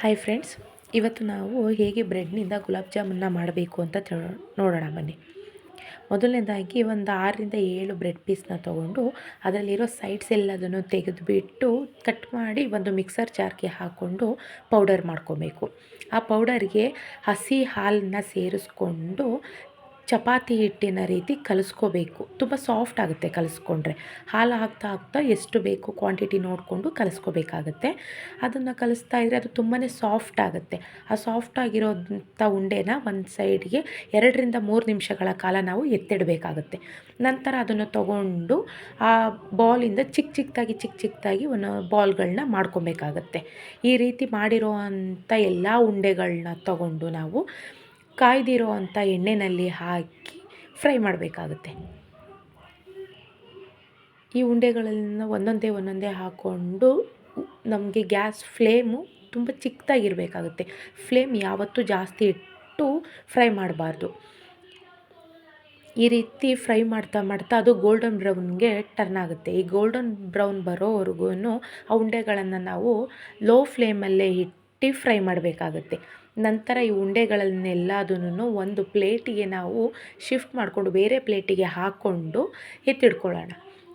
Hi friends ಇವತ್ತು ನಾವು ಹೇಗೆ ಬ್ರೆಡ್ನಿಂದ ಗುಲಾಬ್ ಜಾಮೂನ್ನ ಮಾಡಬೇಕು ಅಂತ ನೋಡೋಣ ಬನ್ನಿ. ಮೊದಲನೇದಾಗಿ ಒಂದು ಆರರಿಂದ ಏಳು ಬ್ರೆಡ್ ಪೀಸ್ನ ತೊಗೊಂಡು ಅದರಲ್ಲಿರೋ ಸೈಡ್ಸ್ ಎಲ್ಲದನ್ನು ತೆಗೆದುಬಿಟ್ಟು ಕಟ್ ಮಾಡಿ ಒಂದು ಮಿಕ್ಸರ್ ಜಾರ್ಗೆ ಹಾಕ್ಕೊಂಡು ಪೌಡರ್ ಮಾಡ್ಕೋಬೇಕು. ಆ ಪೌಡರ್ಗೆ ಹಸಿ ಹಾಲನ್ನ ಸೇರಿಸ್ಕೊಂಡು ಚಪಾತಿ ಹಿಟ್ಟಿನ ರೀತಿ ಕಲಿಸ್ಕೋಬೇಕು. ತುಂಬ ಸಾಫ್ಟ್ ಆಗುತ್ತೆ ಕಲಿಸ್ಕೊಂಡ್ರೆ. ಹಾಲು ಹಾಕ್ತಾ ಹಾಕ್ತಾ ಎಷ್ಟು ಬೇಕು ಕ್ವಾಂಟಿಟಿ ನೋಡಿಕೊಂಡು ಕಲಿಸ್ಕೋಬೇಕಾಗತ್ತೆ. ಅದನ್ನು ಕಲಿಸ್ತಾ ಇದ್ದರೆ ಅದು ತುಂಬಾ ಸಾಫ್ಟ್ ಆಗುತ್ತೆ. ಆ ಸಾಫ್ಟ್ ಆಗಿರೋಂಥ ಉಂಡೆನ ಒಂದು ಸೈಡ್ಗೆ ಎರಡರಿಂದ ಮೂರು ನಿಮಿಷಗಳ ಕಾಲ ನಾವು ಎತ್ತಿಡಬೇಕಾಗುತ್ತೆ. ನಂತರ ಅದನ್ನು ತಗೊಂಡು ಆ ಬಾಲಿಂದ ಚಿಕ್ಕ ಚಿಕ್ಕದಾಗಿ ಚಿಕ್ಕ ಚಿಕ್ಕದಾಗಿ ಒಂದು ಬಾಲ್ಗಳನ್ನ ಮಾಡ್ಕೊಬೇಕಾಗತ್ತೆ. ಈ ರೀತಿ ಮಾಡಿರೋ ಅಂಥ ಎಲ್ಲ ಉಂಡೆಗಳನ್ನ ತಗೊಂಡು ನಾವು ಕಾಯ್ದಿರೋ ಅಂಥ ಎಣ್ಣೆಯಲ್ಲಿ ಹಾಕಿ ಫ್ರೈ ಮಾಡಬೇಕಾಗುತ್ತೆ. ಈ ಉಂಡೆಗಳನ್ನು ಒಂದೊಂದೇ ಒಂದೊಂದೇ ಹಾಕ್ಕೊಂಡು ನಮಗೆ ಗ್ಯಾಸ್ ಫ್ಲೇಮು ತುಂಬ ಚಿಕ್ಕದಾಗಿರಬೇಕಾಗುತ್ತೆ. ಫ್ಲೇಮ್ ಯಾವತ್ತೂ ಜಾಸ್ತಿ ಇಟ್ಟು ಫ್ರೈ ಮಾಡಬಾರ್ದು. ಈ ರೀತಿ ಫ್ರೈ ಮಾಡ್ತಾ ಮಾಡ್ತಾ ಅದು ಗೋಲ್ಡನ್ ಬ್ರೌನ್ಗೆ ಟರ್ನ್ ಆಗುತ್ತೆ. ಈ ಗೋಲ್ಡನ್ ಬ್ರೌನ್ ಬರೋವರೆಗೂ ಆ ಉಂಡೆಗಳನ್ನು ನಾವು ಲೋ ಫ್ಲೇಮಲ್ಲೇ ಇಟ್ಟು ಫ್ರೈ ಮಾಡಬೇಕಾಗುತ್ತೆ. ನಂತರ ಈ ಉಂಡೆಗಳನ್ನೆಲ್ಲದನ್ನು ಒಂದು ಪ್ಲೇಟಿಗೆ ನಾವು ಶಿಫ್ಟ್ ಮಾಡಿಕೊಂಡು ಬೇರೆ ಪ್ಲೇಟಿಗೆ ಹಾಕ್ಕೊಂಡು ಎತ್ತಿಡ್ಕೊಳ್ಳೋಣ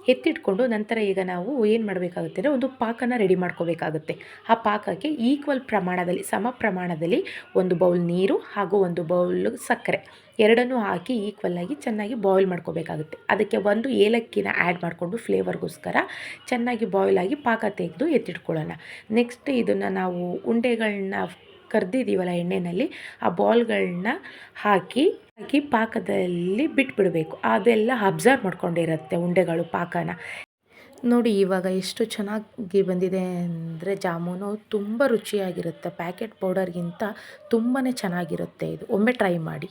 ಎತ್ತಿಟ್ಕೊಂಡು ನಂತರ ಈಗ ನಾವು ಏನು ಮಾಡಬೇಕಾಗುತ್ತೆ ಅಂದರೆ ಒಂದು ಪಾಕನ ರೆಡಿ ಮಾಡ್ಕೋಬೇಕಾಗುತ್ತೆ. ಆ ಪಾಕಕ್ಕೆ ಈಕ್ವಲ್ ಪ್ರಮಾಣದಲ್ಲಿ, ಸಮ ಪ್ರಮಾಣದಲ್ಲಿ ಒಂದು ಬೌಲ್ ನೀರು ಹಾಗೂ ಒಂದು ಬೌಲ್ ಸಕ್ಕರೆ. ಎರಡನ್ನೂ ಹಾಕಿ ಈಕ್ವಲ್ಲಾಗಿ ಚೆನ್ನಾಗಿ ಬಾಯ್ಲ್ ಮಾಡ್ಕೋಬೇಕಾಗುತ್ತೆ. ಅದಕ್ಕೆ ಒಂದು ಏಲಕ್ಕಿನ ಆ್ಯಡ್ ಮಾಡಿಕೊಂಡು ಫ್ಲೇವರ್ಗೋಸ್ಕರ ಚೆನ್ನಾಗಿ ಬಾಯ್ಲ್ ಆಗಿ ಪಾಕ ತೆಗೆದು ಎತ್ತಿಟ್ಕೊಳ್ಳೋಣ. ನೆಕ್ಸ್ಟ್ ಇದನ್ನು ನಾವು ಉಂಡೆಗಳನ್ನ ಕರೆದಿದ್ದೀವಲ್ಲ ಎಣ್ಣೆಯಲ್ಲಿ ಆ ಬಾಲ್ಗಳನ್ನ ಹಾಕಿ ಹಾಕಿ ಪಾಕದಲ್ಲಿ ಬಿಟ್ಬಿಡಬೇಕು. ಅದೆಲ್ಲ ಅಬ್ಸರ್ವ್ ಮಾಡ್ಕೊಂಡಿರುತ್ತೆ ಉಂಡೆಗಳು, ಪಾಕನ. ನೋಡಿ ಇವಾಗ ಎಷ್ಟು ಚೆನ್ನಾಗಿ ಬಂದಿದೆ ಅಂದರೆ ಜಾಮೂನು ತುಂಬ ರುಚಿಯಾಗಿರುತ್ತೆ. ಪ್ಯಾಕೆಟ್ ಪೌಡರ್ಗಿಂತ ತುಂಬಾ ಚೆನ್ನಾಗಿರುತ್ತೆ ಇದು. ಒಮ್ಮೆ ಟ್ರೈ ಮಾಡಿ.